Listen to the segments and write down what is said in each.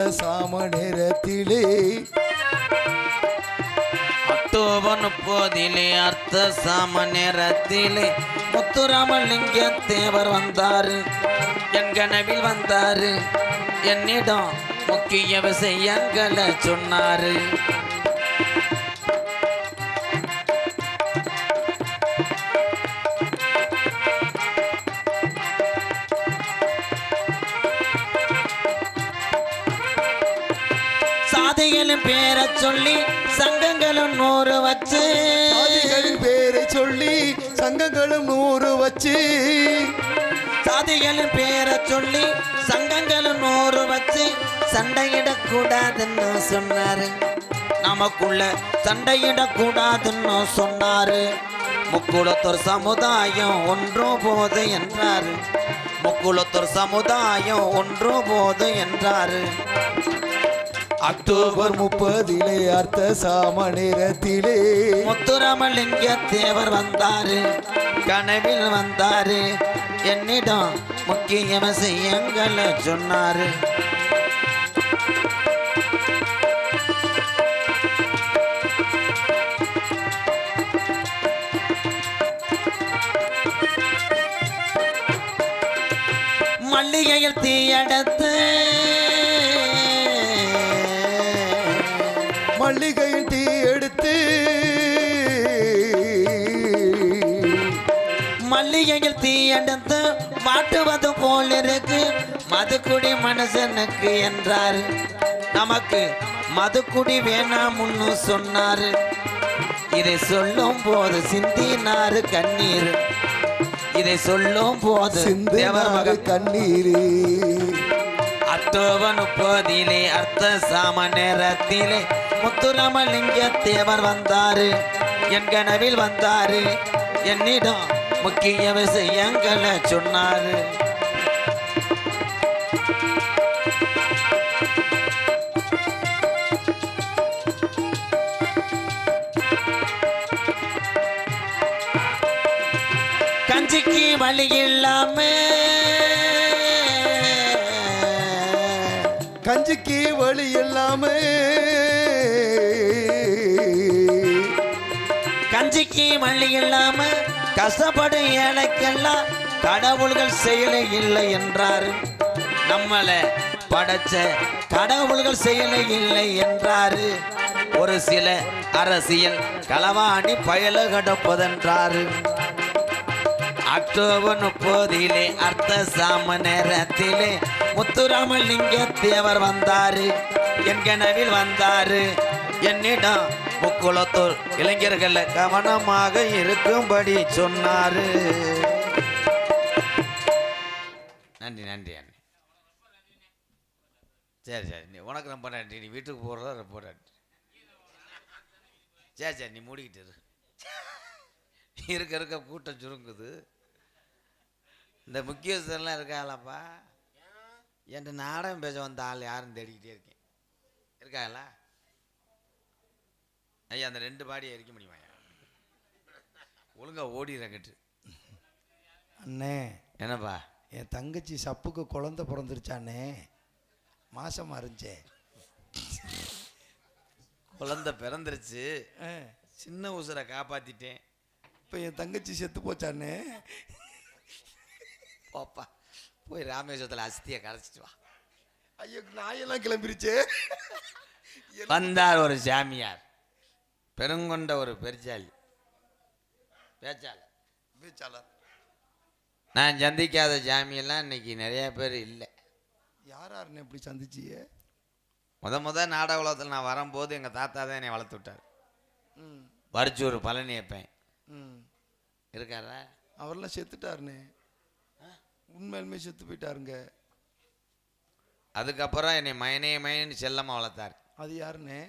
சாம நேரத்திலே அக்டோபர் முப்பதிலே அர்த்த சாம நேரத்திலே முத்துராமலிங்க தேவர் வந்தாரு. என் கனவில் வந்தாரு. என்னிடம் முக்கிய விஷயங்களை சொன்னாரு. சொல்லி சங்கங்களும் நூறு வச்சு. சாதிகளின் பேரை சொல்லி சங்கங்களும் நூறு வச்சு. சாதிகளின் பேரை சொல்லி சங்கங்களும் நூறு வச்சு. சண்டையிடக்கூடாதுன்னு சொன்னாரு. நமக்குள்ள சண்டையிடக்கூடாதுன்னு சொன்னாரு. முக்குளத்தோர் சமுதாயம் ஒன்றோ போது என்றாரு. முக்குளத்தோர் சமுதாயம் ஒன்றோ போது என்றாரு. அக்டோபர் முப்பதிலே அர்த்த சாம நேரத்திலே. முத்துராமலிங்க தேவர் வந்தாரு கனவில் வந்தாரு. என்னிடம் முக்கிய விஷயங்களை சொன்னாரு. மல்லிகையில் தீயடத்து மல்லிகையில் தீயெடுத்து மாட்டுவது போல் இருக்கு. மதுக்குடி மனுஷனுக்கு என்றாரு. நமக்கு மதுக்குடி வேணாம்னு சொன்னாரு. இதை சொல்லும் போது சிந்தினாரு கண்ணீர். இதை சொல்லும் போது தேவர் சிந்து மகன் கண்ணீரே. அக்டோபர் முப்பதிலே அர்த்த சாம நேரத்திலே முத்துராமலிங்க தேவர் வந்தாரு. என் கனவில் வந்தாரு. என்னிடம் முக்கிய விஷயங்களை சொன்னாரு. கஞ்சிக்கு வழி இல்லாம கஞ்சிக்கு வழி இல்லாம கஞ்சிக்கு வழி இல்லாம கஷ்டப்படும் ஏழைக்கெல்லாம் கடவுள்கள் செயலே இல்லை என்றார். நம்மளை படைச்ச கடவுள்கள் செயலே இல்லை என்றாரு. ஒரு சில அரசியல் களவாணி பயல கடப்பதென்றாரு. அக்டோபர் முப்பதிலே அர்த்த சாம நேரத்திலே முத்துராமலிங்க தேவர் வந்தாரு. என் கனவில் வந்தாரு. என்னிடம் முக்குளத்தூர் இளைஞர்கள் கவனமாக இருக்கும்படி சொன்னாரு. நன்றி நன்றி அண்ணி சரி சரி. நீ உனக்கு ரொம்ப நன்றி நீ வீட்டுக்கு போகிறதா ரொம்ப நன்றி சரி சரி. நீ மூடிக்கிட்டு இரு. இருக்க இருக்க கூட்டம் சுருங்குது. இந்த முக்கியஸ்தர்லாம் இருக்காங்களப்பா? என்கிட்ட நாடகம் பேச வந்த ஆள் யாருன்னு தேடிக்கிட்டே இருக்கேன். இருக்காங்களா? ஐயா அந்த ரெண்டு பாடியை எரிக்க முடியுமா ஒழுங்கா ஓடிடுறங்கிட்டு அண்ணே. என்னப்பா? என் தங்கச்சி சப்புக்கு குழந்தை பிறந்துருச்சானே மாசமா இருந்துச்சே. குழந்தை பிறந்துருச்சு. சின்ன உசுரை காப்பாத்திட்டேன். இப்போ என் தங்கச்சி செத்து போச்சானே போப்பா போய் ராமேஸ்வரத்தில் அஸ்தியை கரைச்சிட்டு வா. ஐயோ நாயெல்லாம் கிளம்பிருச்சே. வந்தார் ஒரு சாமியார். பெருங்கொண்ட ஒரு பெருச்சாளி பேச்சாளர். பேச்சாளர். நான் சந்திக்காத சாமியெல்லாம் இன்னைக்கு நிறைய பேர் இல்லை. யார் யாருன்னு இப்படி சந்திச்சியே? முத முத நாடக உலகத்தில் நான் வரும்போது எங்கள் தாத்தா தான் என்னை வளர்த்து விட்டார். ம். வரிச்சூர் பழனியப்பன் ம். இருக்காரா? அவரெல்லாம் செத்துட்டாருண்ணே உண்மையிலுமே செத்து போயிட்டாருங்க. அதுக்கப்புறம் என்னை மயனே மயனு செல்லமாக வளர்த்தார். அது யாருண்ணே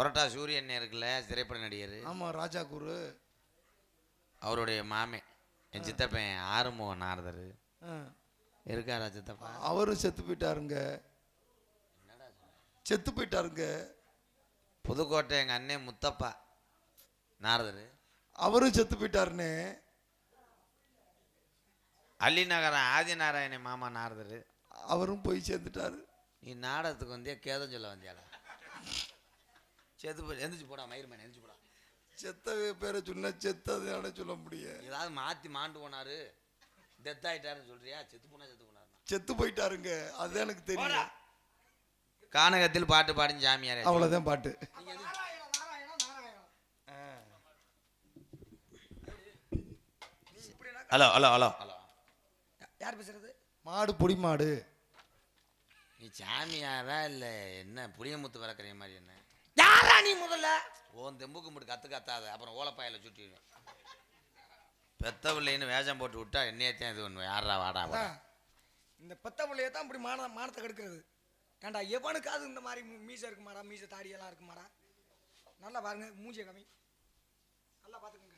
புரட்டா சூரியன் இருக்குல்ல திரைப்பட நடிகர். ஆமாம் ராஜா குரு அவருடைய மாமே என் சித்தப்பன் ஆறுமுக நாரதர். இருக்காரா சித்தப்பா? அவரும் செத்து போயிட்டாருங்க. செத்து போயிட்டாருங்க. புதுக்கோட்டை எங்கள் அண்ணன் முத்தப்பா நாரதர். அவரும் செத்து போயிட்டாருண்ணே. அள்ளிநகரம் ஆதிநாராயண மாமா நாரதர். அவரும் போய் சேர்ந்துட்டாரு. நீ நாடகத்துக்கு வந்தியா கேதம் சொல்ல வந்தியாடா? செத்து போய் எந்திரிச்சு போடா மயிர்மேன் எந்திரிச்சு போடா. செத்த பேரை சொன்ன செத்தது சொல்ல முடியும் ஏதாவது மாற்றி மாண்டு போனாரு. டெத் ஆயிட்டாருன்னு சொல்றியா? செத்து போனா செத்து போனாரு செத்து போயிட்டாருங்க. அது எனக்கு தெரியும் கானகத்தில் பாட்டு பாடிஞ்ச சாமியாரே. அவ்வளவுதான் பாட்டு. Hello hello hello. ஹலோ. யார் பேசுறது? மாடு பொடி மாடு. நீ சாமியாரா இல்லை? என்ன புளியமுத்து வளர்க்குற மாதிரி என்ன? யாரா நீ முதல்ல? ஓன் தெம்பு கும்பிட்டு கற்று கத்தாத அப்புறம் ஓலப்பாயில் சுட்டிடுவேன் பெத்த பிள்ளைன்னு வேஷம் போட்டு விட்டா என்னையத்தான் இது பண்ணுவேன். யாரா வாடா. இந்த பெத்த பிள்ளைய தான் இப்படி மான மானத்தை கெடுக்கிறது. ஏன்டா எவனுக்காவது இந்த மாதிரி மீசை இருக்குமாடா மீசை தாடியெல்லாம் இருக்குமாடா? நல்லா பாருங்க மூஞ்சிய கம்மி நல்லா பார்த்துக்கோங்க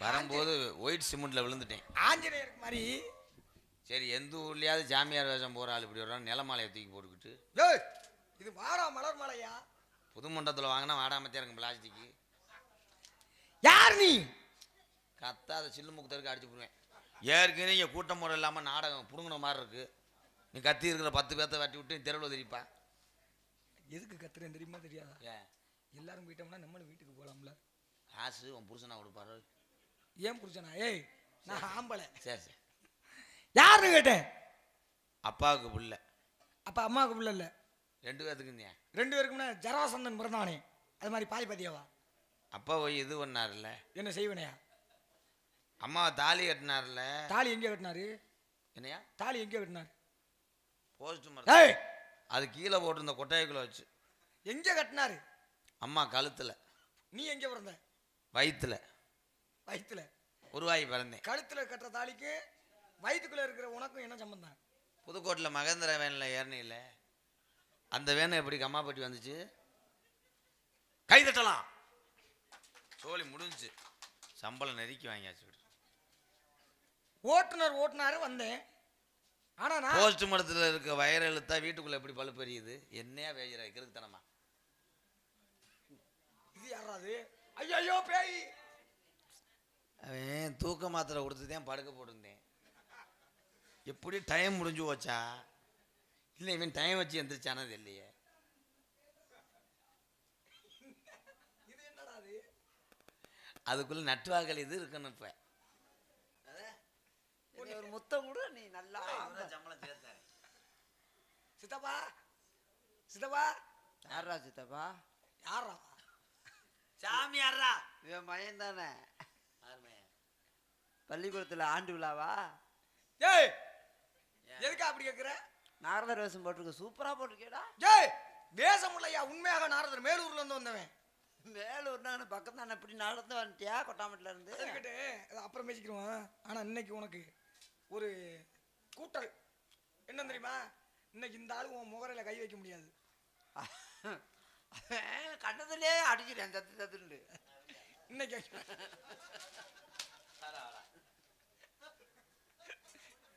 வரும்போது ஒயிட் சிமெண்ட்ல விழுந்துட்டேன். ஆஞ்சநேயருக்கு மாதிரி. சரி எந்த ஊர்லயாவது சாமியார் வேஷம் போகிற ஆள் இப்படி வர்றான் நிலமாலையை தூக்கி போட்டுக்கிட்டு. இது வாடா மலர் மலையா? புது மண்டபத்தில் வாங்கினா வாடாமத்தே இருக்கும் பிளாஸ்டிக்கு யார் நீ? கத்தாத சில்லு முக்கத்தருக்கு அடிச்சு போடுவேன். ஏற்கனவே இங்கே கூட்டம் முறை இல்லாமல் நாடகம் புடுங்கின மாதிரி இருக்கு. நீ கத்தி இருக்கிற பத்து பேர்த்த வெட்டி விட்டு தெருவில் திரிப்பா. எதுக்கு கத்துறேன் தெரியுமா தெரியாதா? ஏன் எல்லாரும் போயிட்டோம்னா நம்மளும் வீட்டுக்கு போகலாம்ல காசு உன் புருஷனா கொடுப்பாரு. ஏன் புரிச்சனா ஏய் நான் ஆம்பளை. சரி சரி. யாருன்னு கேட்டேன்? அப்பாவுக்கு பிள்ளை. அப்ப அம்மாவுக்கு பிள்ளை இல்லை? ரெண்டு பேர்த்துக்கு ரெண்டு பேருக்கும்னா ஜராசந்தன் பிறந்தானே. அது மாதிரி பாதி பாதியாவா அப்பா போய் இது பண்ணார்ல என்ன செய்வனையா? அம்மாவை தாலி கட்டினார்ல தாலி எங்கே கட்டினாரு? என்னையா? தாலி எங்கே கட்டினாரு? போஸ்ட் மரம் அது கீழே போட்டிருந்த கொட்டாய்க்குள்ள வச்சு. எங்கே கட்டினாரு? அம்மா கழுத்தில். நீ எங்கே பிறந்த? வயிற்றுல வயிற்றுல உருவாகி பிறந்தேன். கழுத்துல கட்டுற தாலிக்கு வயிற்றுக்குள்ள இருக்கிற உனக்கும் என்ன சம்பந்தம்? புதுக்கோட்டில் மகேந்திர வேனில் ஏறணியில் அந்த வேன் எப்படி கம்மாப்பட்டி வந்துச்சு? கை தட்டலாம். சோழி முடிஞ்சுச்சு. சம்பளம் நெருக்கி வாங்கியாச்சு. ஓட்டுநர் ஓட்டுனாரு வந்தேன். ஆனா நான் போஸ்ட் மரத்தில் இருக்க வயர் இழுத்தா வீட்டுக்குள்ள எப்படி பழுப்பு எரியுது என்னையா வேகிற கிறுக்குத்தனமா இது யாராது ஐயோ பேய்! அவன் தூக்க மாத்திரை கொடுத்து தான் படுக்க போட்டிருந்தேன். எப்படி டைம் முடிஞ்சு போச்சா? இல்லை இவன் டைம் வச்சு எந்திரிச்சானது இல்லையே. இது என்னடா அது அதுக்குள்ள நட்டுவாக்கள் இது இருக்கணும் இப்போ. ஒரு முத்தம் கூட நீ நல்லா சித்தப்பா சித்தப்பா. யாரா சித்தப்பா? யாரா சாமியாரா இவன் மயன் தானே. பள்ளிக்கூடத்துல ஆண்டு விழாவா? ஏய் எதுக்கா அப்படி கேக்குற? நாரதர் வேஷம் போட்டிருக்க சூப்பரா போட்டிருக்கேடா ஏய் வேஷம் இல்லையா? உண்மையாக நாரதர் மேலூர்ல இருந்து வந்தவன். மேலூர் நான் பக்கம் தானே இப்படி நடந்து வந்துட்டியா கொட்டாமட்டில இருந்து? இருக்கட்டு அது அப்புறம் பேசிக்கிறோம் ஆனா இன்னைக்கு உனக்கு ஒரு கூட்டல். என்ன தெரியுமா? இன்னைக்கு இந்த ஆளு உன் முகரையில கை வைக்க முடியாது. கண்ணதுலயே அடிச்சிட்டேன் சத்து சத்துண்டு இன்னைக்கு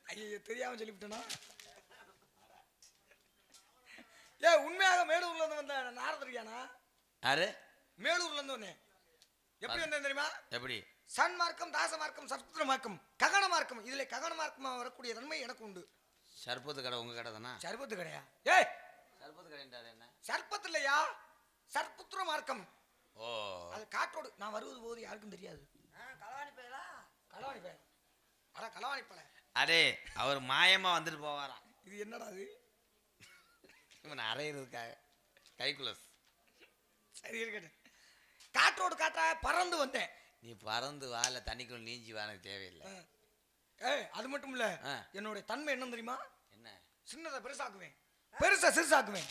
ஐயோ தெரியாம சொல்லிவிட்டனா? ஏ உண்மையாக மேலூர்ல இருந்து வந்த நாரதரியானா? யாரு? மேலூர்ல இருந்து வந்தேன் எப்படி வந்தேன் தெரியுமா? எப்படி? சன் மார்க்கம் தாச மார்க்கம் சப்துர மார்க்கம் ககன மார்க்கம். இதுல ககன மார்க்கமா வரக்கூடிய தன்மை எனக்கு உண்டு. சர்பத்து கடை உங்க கடை தானா? சர்பத்து கிடையா? ஏய்! சர்பத்து கடைன்றாரு என்ன? சர்பத்து இல்லையா சர்புத்திர மார்க்கம். ஓ. அது காற்றோடு நான் வருவது போது யாருக்கும் தெரியாது. களவாணி போயலா களவாணி பையன் அட களவாணி பல அடே அவர் மாயமா வந்துட்டு போவாராம். இது என்னடா அது? இவன் அரையிறதுக்காக கைக்குலஸ் சரி இருக்கட்டும். காற்றோடு காற்றா பறந்து வந்தேன். நீ பறந்து வாழ தண்ணிக்குள்ள நீஞ்சி வா எனக்கு தேவையில்லை. ஏய் அது மட்டும் இல்ல. ஆ. என்னுடைய தன்மை என்ன தெரியுமா? என்ன? சின்னதை பெருசாக்குவேன். பெருசா சிறுசாக்குவேன்.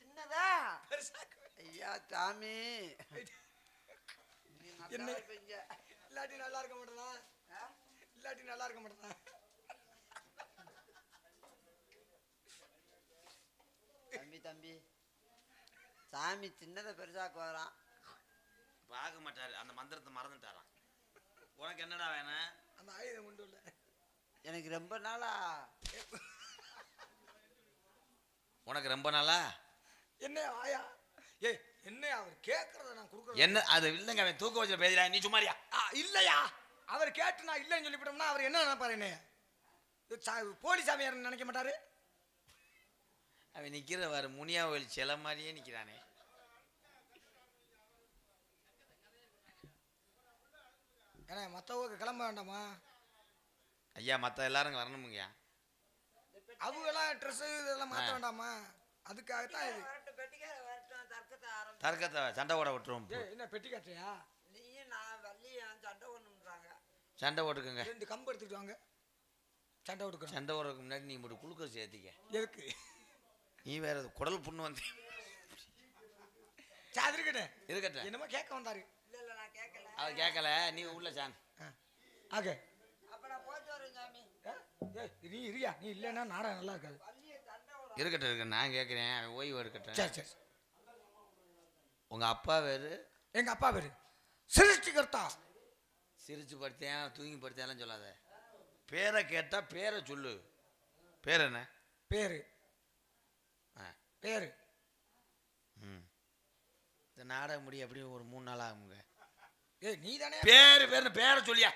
சின்னதா? பெருசாக்குவேன். ஐயா சாமி. நீ என்ன? இல்லாட்டி நல்லா இருக்க மாட்டேனா? இல்லாட்டி நல்லா இருக்க மாட்டேனா? தம்பி. சாமி சின்னதை பெருசாக்கு வரான். பார்க்க மாட்டாரு அந்த மந்திரத்தை மறந்துட்டாராம். உனக்கு என்னடா வேணும்? அந்த ஆயுதம் கொண்டு வரல எனக்கு ரொம்ப நாளா? உனக்கு ரொம்ப நாளா? என்ன ஆயா ஏய். என்ன அவர் கேட்கறத நான் கொடுக்குறேன் என்ன? அது இல்லைங்க அவன் தூக்க வச்சு பேசுறா. நீ சும்மாரியா? இல்லையா? அவர் கேட்டு நான் இல்லைன்னு சொல்லிவிட்டோம்னா அவர் என்ன நினைப்பாரு சா- போலி சாமியார் நினைக்க மாட்டாரு? அவன் நிக்கிற வாரு முனியாவில் சில மாதிரியே நிக்கிறானே. ஏன்னா மற்றவங்க கிளம்ப வேண்டாமா? ஐயா மத்த எல்லாரும் இங்க வரணுமுங்கய்யா அவங்கெல்லாம் ட்ரெஸ்ஸு இதெல்லாம் மாற்ற. வேண்டாமா? அதுக்காகத்தான் இது. தர்க்கத்தை சண்டை ஓட விட்டுருவோம். என்ன பெட்டி காட்டுறியா நீயும் நான் வள்ளியும் சண்டை ஒண்ணுன்றாங்க சண்டை ஓட்டுக்குங்க ரெண்டு கம்பு எடுத்துட்டு வாங்க. சண்டை விட்டுக்கிறோம் சண்டை ஓடுறதுக்கு முன்னாடி நீ மட்டும் குளுக்கோஸ் சேர்த்திக்க எதுக்கு? நீ வேற குடல் புண்ணு வந்து. சரி இருக்கட்டும். இருக்கட்டும். என்னமோ கேட்க வந்தாரு. இல்ல இல்ல நான் கேட்கல. அவ கேட்கல. நீ உள்ள சான் ஆக. அப்ப நான் போயிட்டு வரேன் சாமி. ஏய் நீ இருயா. நீ இல்லைன்னா நாடகம் நல்லா இருக்காது. இருக்கட்டும் இருக்கு நான் கேட்குறேன். ஓய்வு எடுக்கட்டும் சரி சரி உங்க அப்பா வேறு? எங்க அப்பா பேரு சிருஷ்டிகர்த்தா சிரிச்சு படுத்தேன் தூங்கி படுத்தேன்லாம் சொல்லாத. பேரை கேட்டா பேரை சொல்லு. பேர் என்ன? பேரு. பேரு. ம். இந்த நாடகம் முடி எப்படியும் ஒரு மூணு நாள் ஆகுங்க. ஏய் நீ தானே பேரு பேரு பேரை சொல்லியா.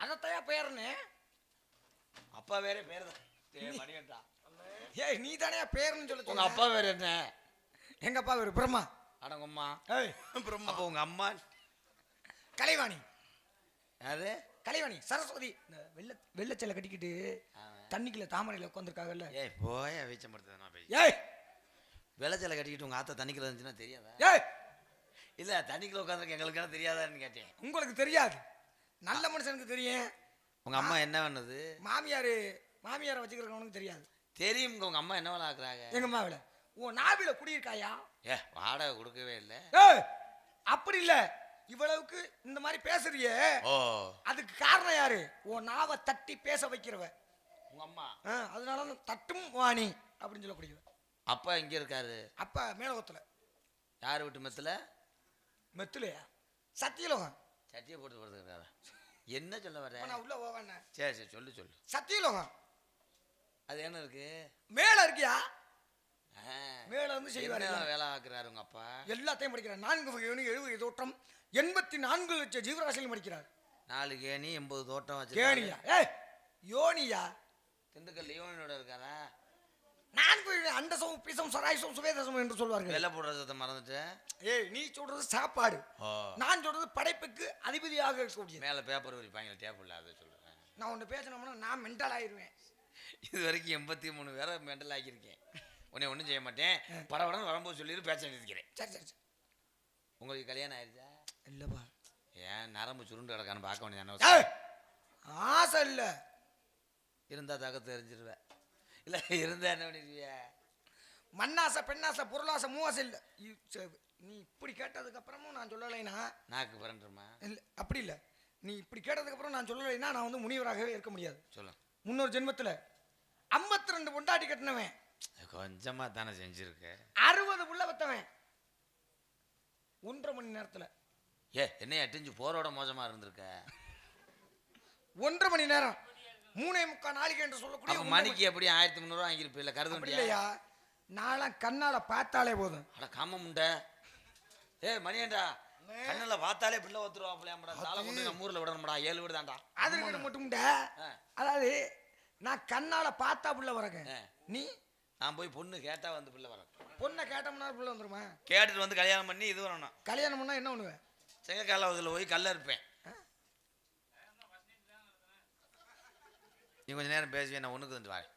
அதைத்தையா பேருன்னு? அப்பா வேற பேர் தான் ஏய், நீ தானே பேருன்னு சொல்ல உங்க சொன்ன. அப்பா வேற என்ன? எங்க அப்பா பேரு? பிரம்மா. அடங்கம்மா. ஏய் அப்போ உங்க அம்மா கலைவாணி. யாரு? கலைவாணி சரஸ்வதி. இந்த வெள்ள வெள்ளச்சலை கட்டிக்கிட்டு தண்ணிக்குள்ள தாமரையில உட்காந்துருக்காங்கல்ல ஏய் போய வீச்சம் படுத்தது நான் போய். ஏய் விளைச்சலை கட்டிக்கிட்டு உங்க ஆத்தா தண்ணிக்குள்ள இருந்துச்சுன்னா தெரியாதா? ஏய்! இல்ல தண்ணிக்குள்ள உட்காந்துருக்க எங்களுக்கு என்ன தெரியாதான்னு கேட்டேன். உங்களுக்கு தெரியாது. நல்ல மனுஷனுக்கு தெரியும். உங்க அம்மா என்ன பண்ணுது? மாமியார் மாமியாரை வச்சுக்கிறவனுக்கு தெரியாது. தெரியும் உங்க அம்மா என்ன வேலை ஆக்குறாங்க? எங்க அம்மாவில் உன் நாவில குடியிருக்காயா? ஏ வாடகை கொடுக்கவே இல்லை. ஏய் அப்படி இல்ல. இவ்வளவுக்கு இந்த மாதிரி பேசுறியே. ஓ. அதுக்கு காரணம் யாரு? உன் நாவை தட்டி பேச வைக்கிறவ. உங்க அம்மா. அதனால தான் தட்டும் வாணி அப்படின்னு சொல்லக்கூடியவ அப்பா எங்க இருக்காரு? அப்பா மேலோகத்துல. யார் வீட்டு மெத்துல? மெத்துலையா? சத்தியலோகம். சட்டியை போட்டு போறது இருக்காரா என்ன சொல்ல வர நான் உள்ள போவேன் சரி சரி சொல்லு சொல்லு. சத்தியலோகம். அது என்ன இருக்கு? மேல இருக்கியா? மேல வந்து செய்வாரு. வேலை ஆக்குறாரு உங்க அப்பா? எல்லாத்தையும் படிக்கிறார். நான்கு வகை எழுபது தோற்றம் எண்பத்தி நான்கு லட்சம் ஜீவராசிலையும் படிக்கிறார். நாலு கேணி எண்பது தோட்டம் வச்சு கேணியா? ஏய் யோனியா? திண்டுக்கல் லியோனோட இருக்காரா? நான்கு அண்டசம் பிசம் சராயசம் சுவேதசம் என்று சொல்வார்கள். வெள்ளை போடுறத மறந்துட்டு ஏய் நீ சொல்றது சாப்பாடு. நான் சொல்றது படைப்புக்கு அதிபதியாக இருக்கக்கூடியது மேலே பேப்பர் விரிப்பாங்க டேப் இல்லை அதை சொல்கிறேன் நான் ஒன்று பேசினோம்னா நான் மென்டல் ஆயிருவேன். இது வரைக்கும் எண்பத்தி மூணு பேரை மெண்டல் ஆக்கியிருக்கேன். உன்னை ஒன்றும் செய்ய மாட்டேன். படபடன்னு வரும்போது சொல்லிட்டு பேச்ச நிறுத்திக்கிறேன் சரி சரி சரி. உங்களுக்கு கல்யாணம் ஆயிடுச்சா இல்லப்பா. ஏன் நரம்பு சுருண்டு கிடக்கான்னு பார்க்க வேண்டியதானே ஆசை இல்ல. இருந்தா தக்க தெரிஞ்சிருவேன். இல்லை இருந்தா என்ன பண்ணிடுவிய மண்ணாசை பெண்ணாசை பொருளாசை மூவாசை இல்ல நீ இப்படி கேட்டதுக்கு அப்புறமும் நான் சொல்லலைனா? நாக்கு பிறண்டுமா இல்ல அப்படி இல்ல. நீ இப்படி கேட்டதுக்கு அப்புறம் நான் சொல்லலைன்னா நான் வந்து முனிவராகவே இருக்க முடியாது. சொல்லு. முன்னொரு ஜென்மத்துல 52 ரெண்டு பொண்டாட்டி கட்டினவன். கொஞ்சமாக தானே செஞ்சுருக்க. அறுபது புள்ள வத்தவன் ஒன்றரை மணி நேரத்துல. ஏ என்னைய அட்டிஞ்சு போரோட மோசமாக இருந்திருக்க? ஒன்றரை மணி நேரம். மூணே முக்கால் நாளைக்கு என்று சொல்லக்கூடிய அப்போ மணிக்கு எப்படி ஆயிரத்தி முந்நூறுவா வாங்கியிருப்ப? இல்லை கருது இல்லையா? நான்லாம் கண்ணால பார்த்தாலே போதும். அட காம முண்டை. ஏ மணியண்டா. கண்ணில் பார்த்தாலே பிள்ளை ஒத்துருவாப்பிலையாம்டா தாளை கொண்டு நம்ம ஊரில் விடணும்டா. ஏழு வீடு தான்டா. அது மட்டும் ஆ. அதாவது நான் கண்ணால பார்த்தா புள்ள வரங்க. நீ? நான் போய் பொண்ணு கேட்டா வந்து பிள்ளை வரேன். பொண்ணை கேட்டோம்னா புள்ள வந்துருமா? கேட்டுட்டு வந்து கல்யாணம் பண்ணி இது வரணும் கல்யாணம் பண்ணா என்ன பண்ணுவேன் செங்கக்காலவதில் போய் கல்ல இருப்பேன் நீ கொஞ்ச நேரம் பேசுவேன் நான் ஒண்ணுக்கு வந்து வரேன்.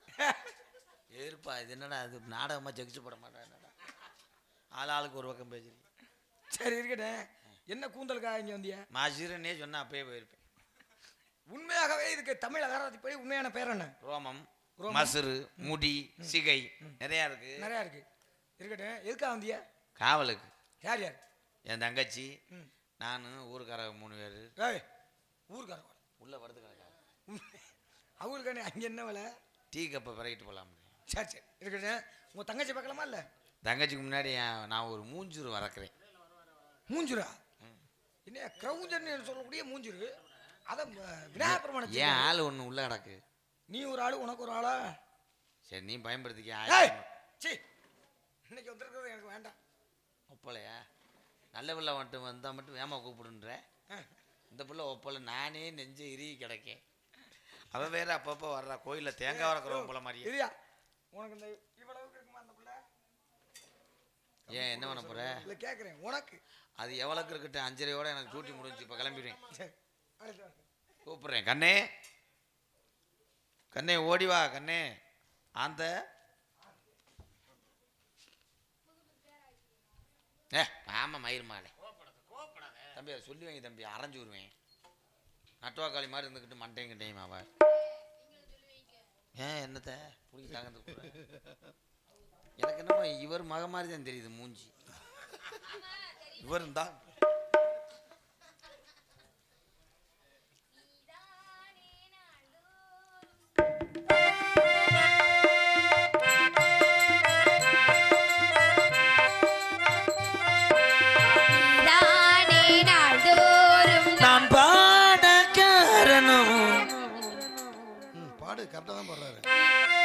இருப்பா இது என்னடா அது? நாடகமாக ஜெகிச்சு போட மாட்டேன் என்னடா? ஆள் ஆளுக்கு ஒரு பக்கம் பேசுறீங்க. சரி இருக்கட்டும். என்ன கூந்தலுக்காக இங்க வந்திய? மாசிரனே சொன்னா அப்பயே போயிருப்பேன். உண்மையாகவே இதுக்கு தமிழ் அகராதிப்படி உண்மையான பேர் என்ன? ரோமம். மசுறு முடி சிகை நிறையா இருக்கு. நிறையா இருக்கு. இருக்கட்டும். எதுக்காக வந்திய? காவலுக்கு. யார் யார்? என் தங்கச்சி. நான் ஊருக்காரங்க மூணு பேர். ஊருக்காரங்க. உள்ள வரது கிடக்காது அவங்களுக்கு அங்கே என்ன வேலை? டீ கப்பை பிறகிட்டு போகலாம் சரி சரி. இருக்கட்டும் உங்க தங்கச்சி பார்க்கலாமா இல்லை? தங்கச்சிக்கு முன்னாடி நான் ஒரு மூஞ்சூர் வளர்க்குறேன். மூஞ்சுரா? என்ன கிரௌஞ்சர்னு சொல்லக்கூடிய மூஞ்சுரு. அதை விநாயகர் பெருமானை ஏன் ஆள் ஒன்று உள்ள கிடக்கு? நீ ஒரு ஆளு உனக்கு ஒரு ஆளா? சரி நீ பயன்படுத்திக்க சி இன்னைக்கு வந்திருக்கிறது எனக்கு வேண்டாம். ஒப்பலையா? நல்ல பிள்ளை மட்டும் வந்தால் மட்டும் வேமா கூப்பிடுன்ற. இந்த பிள்ளை ஒப்பலை நானே நெஞ்சு இறுகி கிடக்கேன். அவ வேற அப்பப்போ வர்றா. கோயில்ல தேங்காய் வளர்க்குறவங்க போல மாதிரியே. இல்லையா உனக்கு இந்த இவ்வளவுக்கு இருக்குமா அந்த புள்ள? ஏன் என்ன பண்ண போற? இல்ல கேக்குறேன். உனக்கு? அது எவ்வளோக்கு இருக்கட்டும் அஞ்சரையோட எனக்கு டியூட்டி முடிஞ்சு இப்போ கிளம்பிடுவேன். கூப்பிடுறேன். கண்ணே. கண்ணே ஓடி வா கண்ணே. அந்த ஏ ஆமா மயில் மாலை தம்பி அதை சொல்லி வைங்க தம்பி. அரைஞ்சு விடுவேன். நட்டுவாக்காளி மாதிரி இருந்துக்கிட்டு மண்டையும் கிட்டையும் அவ? ஏன் என்னத்த? பிடிக்க எனக்கு என்னமோ இவர் மக மாதிரி தான் தெரியுது மூஞ்சி. இவர் தான் தான் பாடுறாரு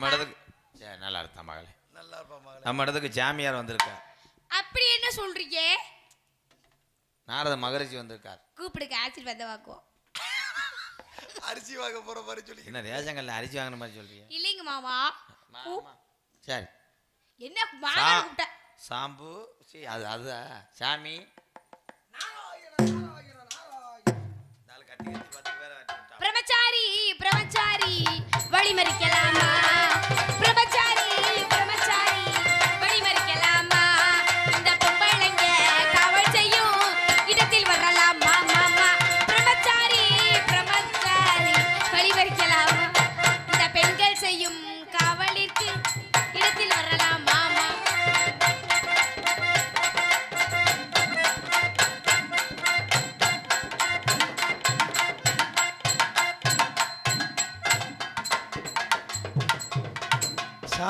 நம்ம இடத்துக்கு சரி நல்லா இருக்கா மகளே. நல்லா இருப்பா மகளே. நம்ம இடத்துக்கு ஜாமியார் வந்திருக்கா. அப்படி என்ன சொல்றீங்க? நாரத மகரிஷி வந்திருக்கார். கூப்பிடுங்க ஆசீர்வாதம் வாக்குவோம் அரிசி வாங்க போற மாதிரி சொல்லி. என்ன ரேஷங்கல்ல அரிசி வாங்கின மாதிரி சொல்றீங்க? இல்லைங்க மாமா. சரி. என்ன மாமா சா- கூப்பிட்ட? சாம்பு சரி அது அதுதா சாமி. நாலு கத்தி கத்தி பத்து பேரை வெட்டி விட்டா. பிரமச்சாரி பிரமச்சாரி வழிமறிக்கலாமா? பிரம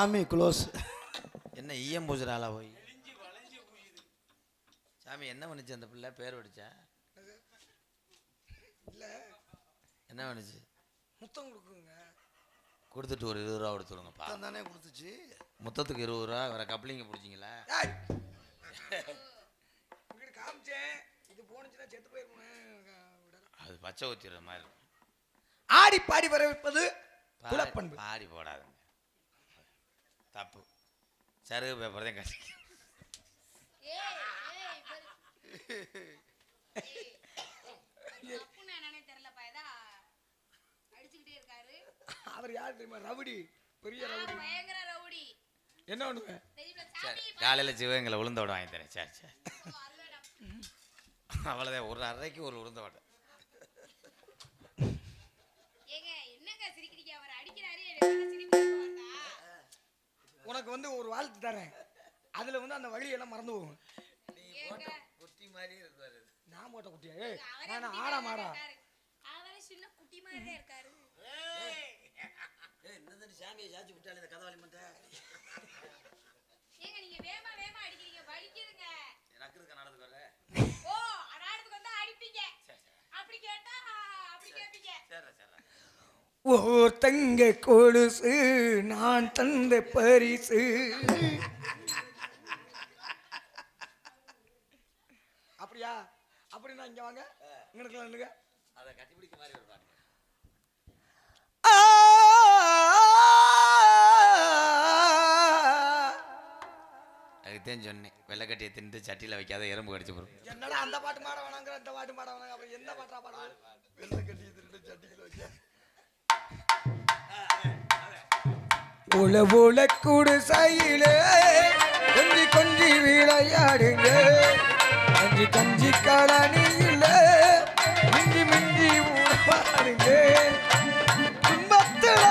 சாமி க்ளோஸ். என்ன ஈயம் பூசுறாளா போய்? சாமி என்ன பண்ணுச்சு அந்த பிள்ளை? பேர் வடிச்சா இல்ல என்ன பண்ணுச்சு? முத்தம் கொடுக்குங்க. கொடுத்துட்டு ஒரு இருபது ரூபா கொடுத்துருங்கப்பா தானே கொடுத்துச்சு. மொத்தத்துக்கு இருபது ரூபா வேற கப்ளிங்க பிடிச்சிங்களா? காமிச்சேன். இது போனுச்சுன்னா செத்து போயிருக்கணும் அது பச்சை ஊத்திடுற மாதிரி இருக்கும். ஆடி பாடி வரவேற்பது பாடி- குலப்பண்பு பாடி போடாதுங்க. தப்பு. சருகு பேப்பர் தான் இருக்காரு. அவர் யார் தெரியுமா? ரவுடி. பெரிய ரவுடி. ரவுடி. என்ன பண்ணுவேன் சரி சாமி, காலையில் சிவகங்களை உளுந்த வடை வாங்கி தரேன். சரி சரி. அவ்வளோதான் ஒரு அரைக்கு ஒரு உளுந்த வடை. வாழ்த்து தரேன் அதுல வந்து அந்த வழியெல்லாம் மறந்து போகும். ஏங்க, குட்டி மாதிரி இருக்காரு. நான் போட்ட குட்டியா? ஏய் நான் ஆடா மாடா. அவரே சின்ன குட்டி மாதிரி தான் இருக்காரு சாமியை சாச்சி விட்டாலே இந்த கதவாளி மட்டும். ஏங்க நீங்க வேகமா வேகமா அடிக்கிறீங்க. வலிக்குதுங்க. நக்குறதுக்கு நடந்துக்கு வர ஓ அடாடத்துக்கு வந்தா அடிப்பீங்க. அப்படி கேட்டா அப்படி கேப்பீங்க. சரி சரி. ஓ தங்க கொலுசு நான் தந்த பரிசு அப்படியா அப்படின்னா இங்க வாங்க இங்க அதை கட்டிப்பிடிக்க மாதிரி வருவாங்க சொன்னேன் சொன்னேன் வெள்ளைக்கட்டியை தின்ட்டு சட்டியில் வைக்காத எறும்பு கடிச்சு போடும் என்னடா அந்த பாட்டு பாட வேணாங்கிற அந்த பாட்டு பாட வேணாங்க அப்புறம் என்ன பாட்டா பாட வெள்ளை கட்டி திருட்டு வைக்க உல உல குடிசையிலே கொஞ்சி கொஞ்சி விளையாடுங்க. கஞ்சி கஞ்சி கலனியில மிஞ்சி மிஞ்சி ஊடாடுங்க இன்பத்துல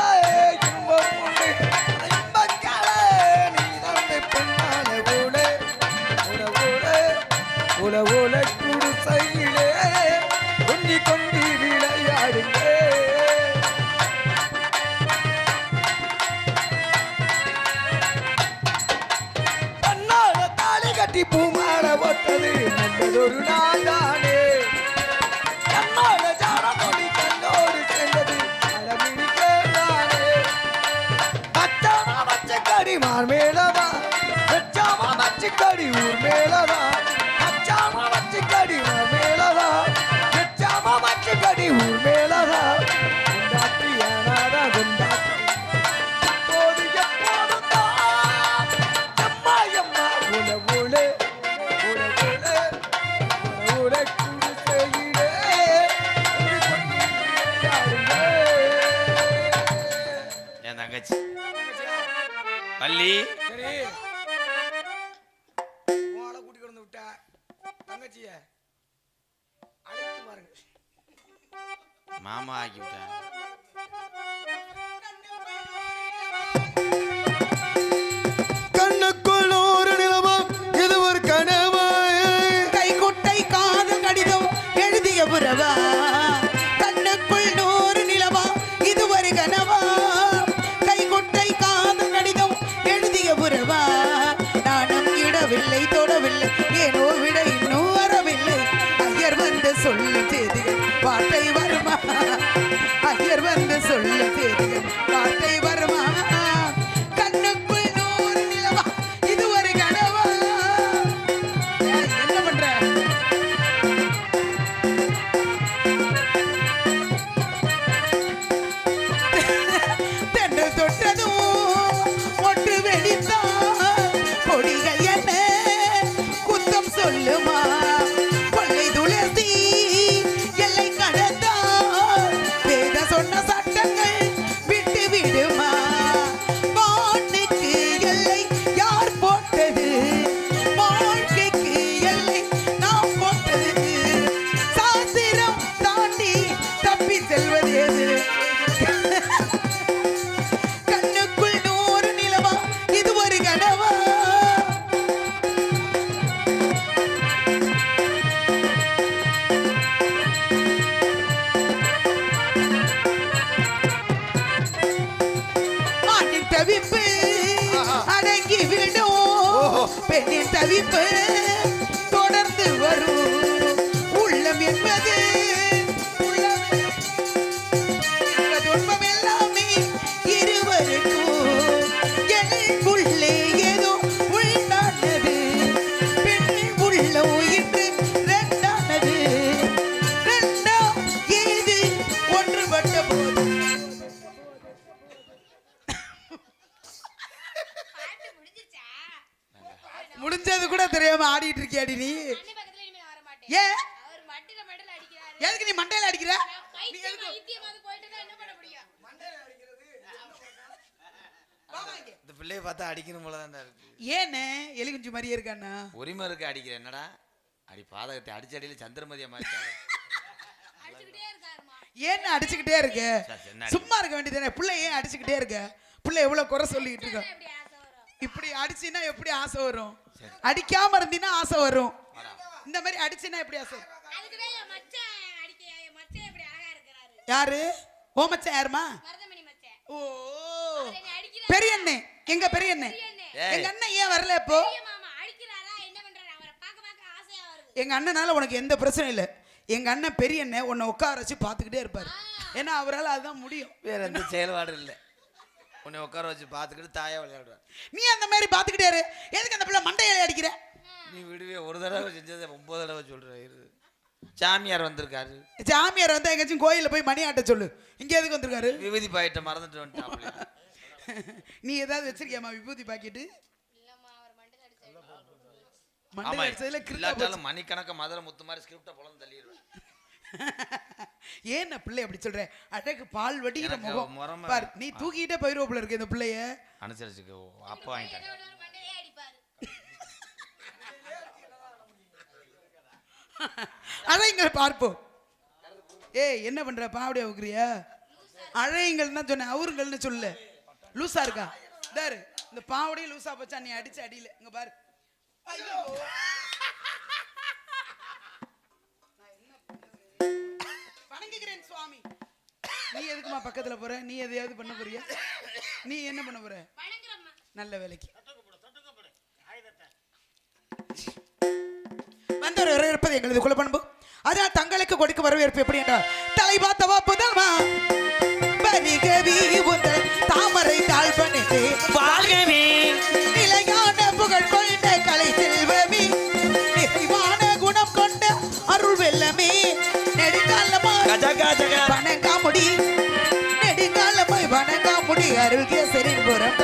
தங்கச்சிய அழைத்து பாருங்க. மாமா ஆக்கி விட்டேன் சொல்ல செய்திகள் Amen. அடிக்கணும் போல தான் இருக்கு. ஏன்னு எலி குஞ்சு மாதிரியே இருக்காண்ணா உரிமை இருக்கு அடிக்கிறேன் என்னடா? அடி பாதகத்தை அடிச்ச அடியில சந்திரமதியா இருக்காருமா. ஏன்னு அடிச்சுக்கிட்டே இருக்க? சும்மா இருக்க வேண்டியதானே பிள்ளை ஏன் அடிச்சுக்கிட்டே இருக்க? பிள்ளை எவ்வளவு குறை சொல்லிக்கிட்டு இருக்க? இப்படி அடிச்சினா எப்படி ஆசை வரும்? அடிக்காம இருந்தீன்னா ஆசை வரும். இந்த மாதிரி அடிச்சினா எப்படி ஆசை மச்சான் யாரு? ஓமச்சா யாருமா ஓ. பெரிய அண்ணே எங்க பெரிய அண்ணே பெரியண்ணே. ஏய். எங்க அண்ணன் ஏன் வரல இப்போ? பெரிய மாமா அடிக்கிறாரா என்ன பண்றாரு? அவரை பார்க்க பார்க்க ஆசையா வருது. எங்க அண்ணனால உனக்கு எந்த பிரச்சனையும் இல்லை. எங்க அண்ணன் பெரிய அண்ணன் உன்னை உட்கார வச்சு பார்த்துக்கிட்டே இருப்பாரு. ஏன்னா அவரால் அதுதான் முடியும். வேற எந்த செயல்பாடு இல்லை. உன்னை உட்கார வச்சு பார்த்துக்கிட்டு தாயா விளையாடுவேன் நீ அந்த மாதிரி பார்த்துக்கிட்டே இரு. எதுக்கு அந்த பிள்ளை மண்டையில அடிக்கிற? நீ விடுவே ஒரு தடவை செஞ்சதை ஒன்பது தடவை சொல்ற இரு. சாமியார் வந்திருக்காரு. ஜாமியார் வந்து எங்கேயாச்சும் கோயிலில் போய் மணி ஆட்ட சொல்லு. இங்க எதுக்கு வந்திருக்காரு? விபூதி பாயிட்ட மறந்துட்டு வந்துட்டாப்ல நீ ஏதாவது வச்சிருக்கியாமா விபூதி பாக்கெட்டு? இல்லம்மா அவர் மண்டல அடிச்சதுல மணிக்கணக்க மதுரை முத்து மாதிரி ஸ்கிரிப்டை தள்ளிடுவேன். ஏன் பிள்ளை அப்படி சொல்ற? அழகு பால் வடிகிற முகம். பார் நீ தூக்கிட்டே போயிருவ போல இருக்கு இந்த பிள்ளைய. அனுசரிச்சுக்கோ அப்பா வாங்கிட்டாங்க. அழைங்கள் பார்ப்போம். ஏய் என்ன பண்ற? பாவடியா உக்குறியா? அழைங்கள் தான் சொன்னேன் அவருங்கள்னு சொல்லு. லூசா இருக்கா? தாரு இந்த பாவடையும் லூசா போச்சா நீ அடிச்சு அடியில. இங்க பாரு. வணங்குகிறேன் சுவாமி. நீ எதுக்குமா பக்கத்துல போற? நீ எதையாவது பண்ண போறியா? நீ என்ன பண்ண போற? நல்ல வேலைக்கு. வந்தவர் வரவேற்பது எங்களது குலப்பண்பு. அதான் தங்களுக்கு கொடுக்க வரவேற்பு எப்படி என்றால் தலைவா தவா புதல்வா பரிகவி உந்தல் தாமரை தாழ் பணிந்து வாழ்கவே. நிலையான புகழ் கொண்ட கலை செல்வமே. நிறைவான குணம் கொண்ட அருள் வெள்ளமே நெடுங்காலமா வணங்காமுடி. நெடுங்காலமாய் வணங்காமுடி. அருள்கேசரின் புறம்